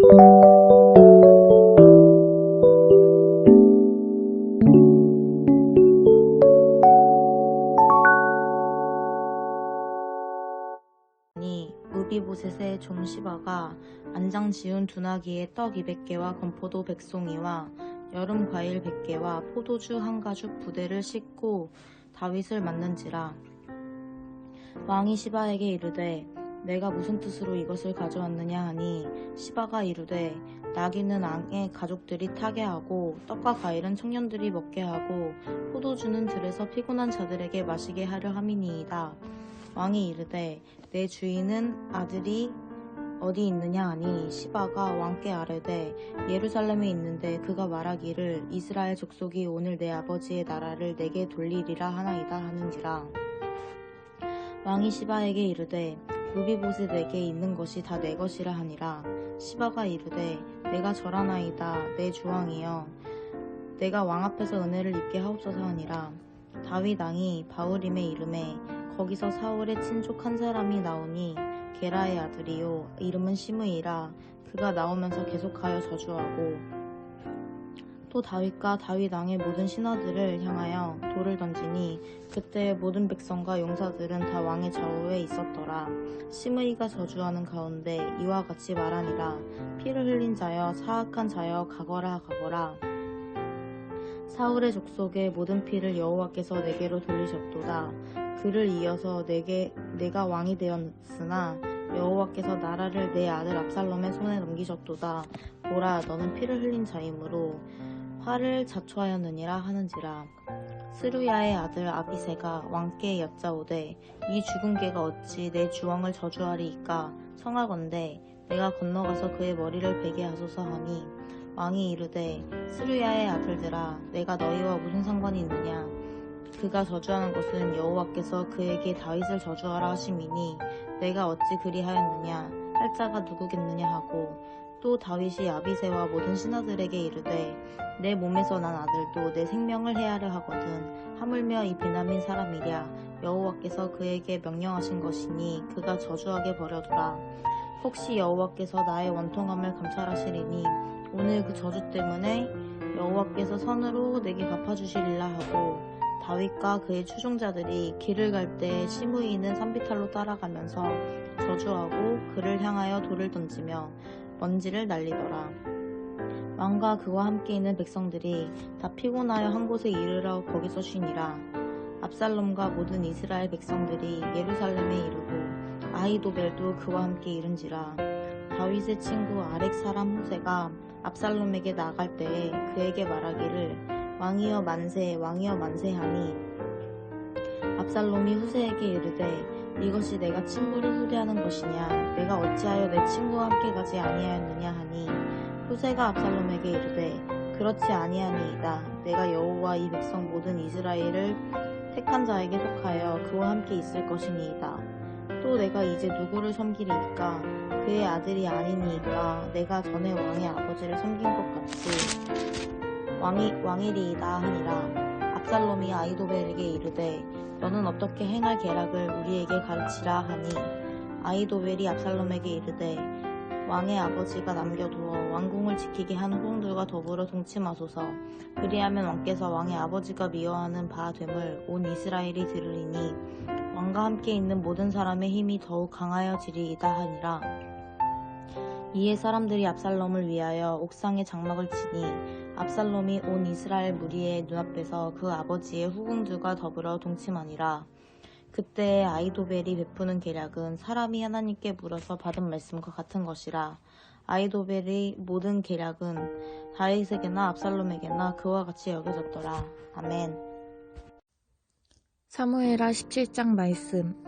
니 우비보셋의 종 시바가 안장 지운 두나기에 떡 200개와 건포도 백송이와 여름 과일 100개와 포도주 한 가죽 부대를 싣고 다윗을 맞는지라 왕이 시바에게 이르되 내가 무슨 뜻으로 이것을 가져왔느냐 하니 시바가 이르되 나귀는 왕의 가족들이 타게 하고 떡과 과일은 청년들이 먹게 하고 포도주는 들에서 피곤한 자들에게 마시게 하려 함이니이다. 왕이 이르되 내 주인은 아들이 어디 있느냐 하니 시바가 왕께 아뢰되 예루살렘에 있는데 그가 말하기를 이스라엘 족속이 오늘 내 아버지의 나라를 내게 돌리리라 하나이다 하는지라 왕이 시바에게 이르되 루비보셋에게 있는 것이 다 내 것이라 하니라. 시바가 이르되 내가 절하나이다 내 주왕이여. 내가 왕 앞에서 은혜를 입게 하옵소서 하니라. 다윗 왕이 바울임의 이름에 거기서 사울의 친족 한 사람이 나오니 게라의 아들이요 이름은 시므이라. 그가 나오면서 계속하여 저주하고 또 다윗과 다윗 왕의 모든 신하들을 향하여 돌을 던지니 그때 모든 백성과 용사들은 다 왕의 좌우에 있었더라. 시므이가 저주하는 가운데 이와 같이 말하니라. 피를 흘린 자여 사악한 자여 가거라 가거라. 사울의 족속의 모든 피를 여호와께서 내게로 돌리셨도다. 그를 이어서 내게 내가 왕이 되었으나 여호와께서 나라를 내 아들 압살롬의 손에 넘기셨도다. 보라, 너는 피를 흘린 자이므로 화를 자초하였느니라 하는지라. 스루야의 아들 아비세가 왕께 여짜오되 이 죽은 개가 어찌 내 주왕을 저주하리이까? 성하건대 내가 건너가서 그의 머리를 베게 하소서 하니. 왕이 이르되 스루야의 아들들아 내가 너희와 무슨 상관이 있느냐? 그가 저주하는 것은 여호와께서 그에게 다윗을 저주하라 하심이니 내가 어찌 그리하였느냐? 할 자가 누구겠느냐? 하고 또 다윗이 아비세와 모든 신하들에게 이르되 내 몸에서 난 아들도 내 생명을 해하려 하거든. 하물며 이 베냐민 사람이랴. 여호와께서 그에게 명령하신 것이니 그가 저주하게 버려두라. 혹시 여호와께서 나의 원통함을 감찰하시리니 오늘 그 저주 때문에 여호와께서 선으로 내게 갚아주시리라 하고 다윗과 그의 추종자들이 길을 갈 때 시므이는 산비탈로 따라가면서 저주하고 그를 향하여 돌을 던지며 먼지를 날리더라. 왕과 그와 함께 있는 백성들이 다 피곤하여 한 곳에 이르러 거기서 쉬니라. 압살롬과 모든 이스라엘 백성들이 예루살렘에 이르고 아이도벨도 그와 함께 이른지라. 다윗의 친구 아렉 사람 후세가 압살롬에게 나갈 때에 그에게 말하기를 왕이여 만세 왕이여 만세하니 압살롬이 후세에게 이르되 이것이 내가 친구를 후대하는 것이냐? 내가 어찌하여 내 친구와 함께 가지 아니하였느냐 하니? 후세가 압살롬에게 이르되 그렇지 아니하니이다. 내가 여호와 이 백성 모든 이스라엘을 택한 자에게 속하여 그와 함께 있을 것이니이다. 또 내가 이제 누구를 섬기리이까? 그의 아들이 아니니이까? 내가 전에 왕의 아버지를 섬긴 것 같이 왕이 왕이리이다 하니라. 압살롬이 아이도벨에게 이르되 너는 어떻게 행할 계략을 우리에게 가르치라 하니? 아이도벨이 압살롬에게 이르되 왕의 아버지가 남겨두어 왕궁을 지키게 한 후궁들과 더불어 동침하소서. 그리하면 왕께서 왕의 아버지가 미워하는 바 됨을 온 이스라엘이 들으리니 왕과 함께 있는 모든 사람의 힘이 더욱 강하여지리이다 하니라 이에 사람들이 압살롬을 위하여 옥상에 장막을 치니 압살롬이 온 이스라엘 무리의 눈앞에서 그 아버지의 후궁들과 더불어 동침하니라. 그때 아이도벨이 베푸는 계략은 사람이 하나님께 물어서 받은 말씀과 같은 것이라. 아이도벨의 모든 계략은 다윗에게나 압살롬에게나 그와 같이 여겨졌더라. 아멘. 사무엘하 17장 말씀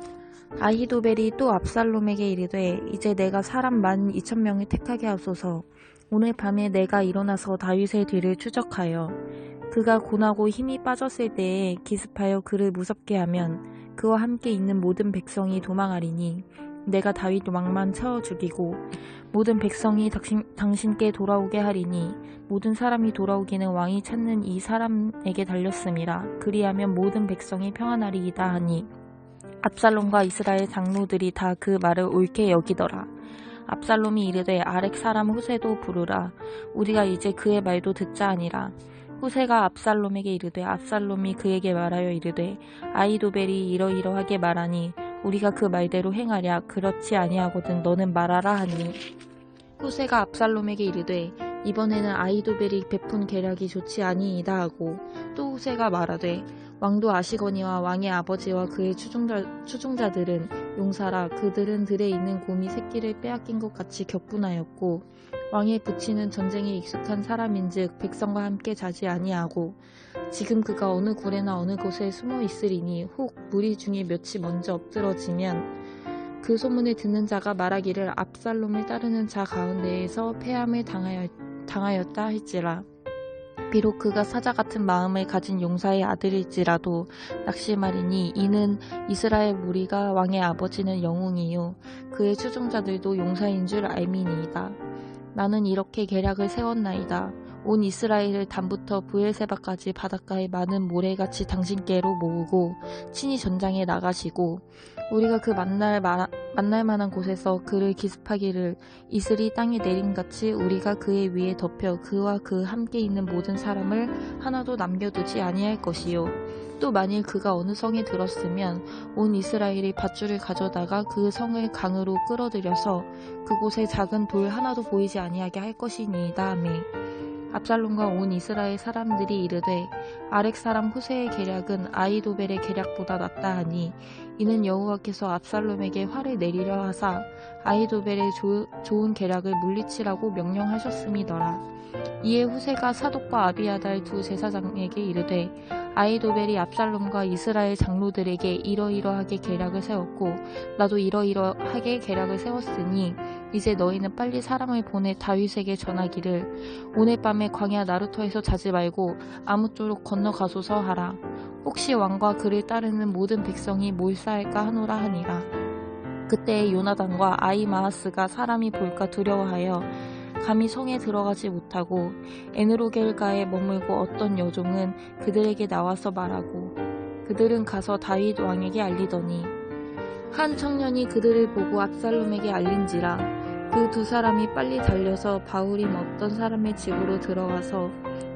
아히도벨이 또 압살롬에게 이르되 이제 내가 사람 만 이천 명을 택하게 하소서. 오늘 밤에 내가 일어나서 다윗의 뒤를 추적하여 그가 고나고 힘이 빠졌을 때에 기습하여 그를 무섭게 하면 그와 함께 있는 모든 백성이 도망하리니 내가 다윗 왕만 채워 죽이고 모든 백성이 당신, 당신께 돌아오게 하리니 모든 사람이 돌아오기는 왕이 찾는 이 사람에게 달렸음이라 그리하면 모든 백성이 평안하리이다 하니 압살롬과 이스라엘 장로들이 다 그 말을 옳게 여기더라. 압살롬이 이르되 아렉 사람 후세도 부르라. 우리가 이제 그의 말도 듣자 하니라. 후세가 압살롬에게 이르되 압살롬이 그에게 말하여 이르되 아이도벨이 이러이러하게 말하니 우리가 그 말대로 행하랴 그렇지 아니하거든 너는 말하라 하니 후세가 압살롬에게 이르되 이번에는 아이도벨이 베푼 계략이 좋지 아니이다 하고 또 후세가 말하되 왕도 아시거니와 왕의 아버지와 그의 추종자, 추종자들은 용사라 그들은 들에 있는 곰이 새끼를 빼앗긴 것 같이 격분하였고 왕의 부치는 전쟁에 익숙한 사람인즉 백성과 함께 자지 아니하고 지금 그가 어느 굴에나 어느 곳에 숨어 있으리니 혹 무리 중에 몇이 먼저 엎드러지면 그 소문을 듣는 자가 말하기를 압살롬을 따르는 자 가운데에서 패함을 당하였, 당하였다 할지라 비록 그가 사자 같은 마음을 가진 용사의 아들일지라도 낙심하리니 이는 이스라엘 무리가 왕의 아버지는 영웅이요 그의 추종자들도 용사인 줄 알미니이다. 나는 이렇게 계략을 세웠나이다. 온 이스라엘을 담부터 부엘세바까지 바닷가에 많은 모래같이 당신께로 모으고 친히 전장에 나가시고 우리가 그 만날, 마, 만날 만한 곳에서 그를 기습하기를 이슬이 땅에 내림같이 우리가 그의 위에 덮여 그와 그 함께 있는 모든 사람을 하나도 남겨두지 아니할 것이요. 또 만일 그가 어느 성에 들었으면 온 이스라엘이 밧줄을 가져다가 그 성을 강으로 끌어들여서 그곳에 작은 돌 하나도 보이지 아니하게 할 것이니이다. 하매 압살롬과 온 이스라엘 사람들이 이르되 아렉 사람 후세의 계략은 아이도벨의 계략보다 낫다 하니 이는 여호와께서 압살롬에게 화를 내리려 하사 아이도벨의 조, 좋은 계략을 물리치라고 명령하셨음이더라. 이에 후세가 사독과 아비아달 두 제사장에게 이르되 아이도벨이 압살롬과 이스라엘 장로들에게 이러이러하게 계략을 세웠고 나도 이러이러하게 계략을 세웠으니 이제 너희는 빨리 사람을 보내 다윗에게 전하기를 오늘 밤에 광야 나루터에서 자지 말고 아무쪼록 건너가소서 하라. 혹시 왕과 그를 따르는 모든 백성이 몰사할까 하노라 하니라. 그때 요나단과 아이마하스가 사람이 볼까 두려워하여 감히 성에 들어가지 못하고 에느로겔가에 머물고 어떤 여종은 그들에게 나와서 말하고 그들은 가서 다윗 왕에게 알리더니 한 청년이 그들을 보고 압살롬에게 알린지라 그 두 사람이 빨리 달려서 바울임 어떤 사람의 집으로 들어가서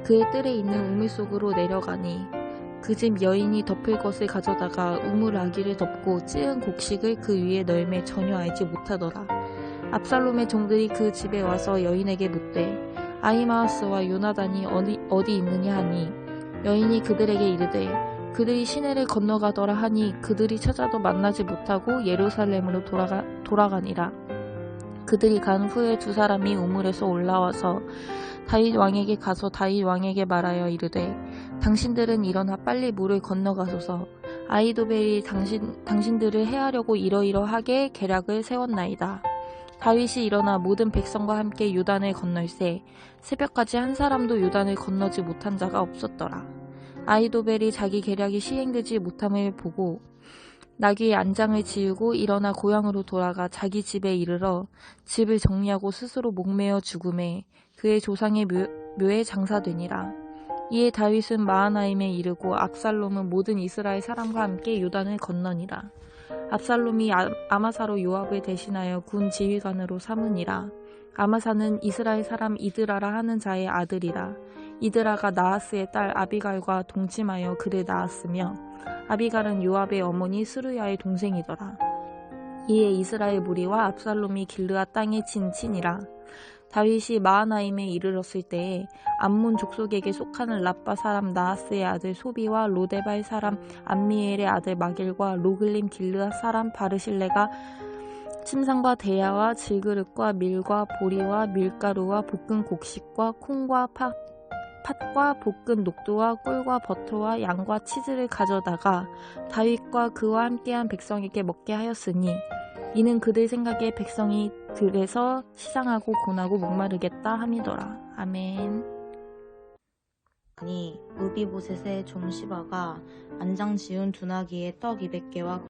그의 뜰에 있는 우물 속으로 내려가니 그 집 여인이 덮을 것을 가져다가 우물 아기를 덮고 찌은 곡식을 그 위에 널매 전혀 알지 못하더라. 압살롬의 종들이 그 집에 와서 여인에게 묻되 아이마하스와 요나단이 어디, 어디 있느냐 하니 여인이 그들에게 이르되 그들이 시내를 건너가더라 하니 그들이 찾아도 만나지 못하고 예루살렘으로 돌아가, 돌아가니라. 그들이 간 후에 두 사람이 우물에서 올라와서 다윗 왕에게 가서 다윗 왕에게 말하여 이르되 당신들은 일어나 빨리 물을 건너가소서 아이도벨이 당신, 당신들을 해하려고 이러이러하게 계략을 세웠나이다. 다윗이 일어나 모든 백성과 함께 요단을 건널세 새벽까지 한 사람도 요단을 건너지 못한 자가 없었더라. 아이도벨이 자기 계략이 시행되지 못함을 보고 나귀의 안장을 지우고 일어나 고향으로 돌아가 자기 집에 이르러 집을 정리하고 스스로 목매어 죽음에 그의 조상의 묘, 묘에 장사되니라. 이에 다윗은 마하나임에 이르고 압살롬은 모든 이스라엘 사람과 함께 요단을 건너니라. 압살롬이 아, 아마사로 요압을 대신하여 군 지휘관으로 삼으니라. 아마사는 이스라엘 사람 이드라라 하는 자의 아들이라. 이드라가 나하스의 딸 아비갈과 동침하여 그를 낳았으며 아비갈은 요압의 어머니 스루야의 동생이더라. 이에 이스라엘 무리와 압살롬이 길르아 땅에 진친이라. 다윗이 마하나임에 이르렀을 때에 암몬 족속에게 속하는 라빠 사람 나하스의 아들 소비와 로데발 사람 암미엘의 아들 마길과 로글림 길르아 사람 바르실레가 침상과 대야와 질그릇과 밀과 보리와 밀가루와 볶은 곡식과 콩과 팥, 팥과 볶은 녹두와 꿀과 버터와 양과 치즈를 가져다가 다윗과 그와 함께한 백성에게 먹게 하였으니 이는 그들 생각에 백성이 들에서 시장하고 고나고 목마르겠다 함이더라. 아멘. 아니 우비보셋의 종 시바가 안장 지은 두나기에 떡 200개와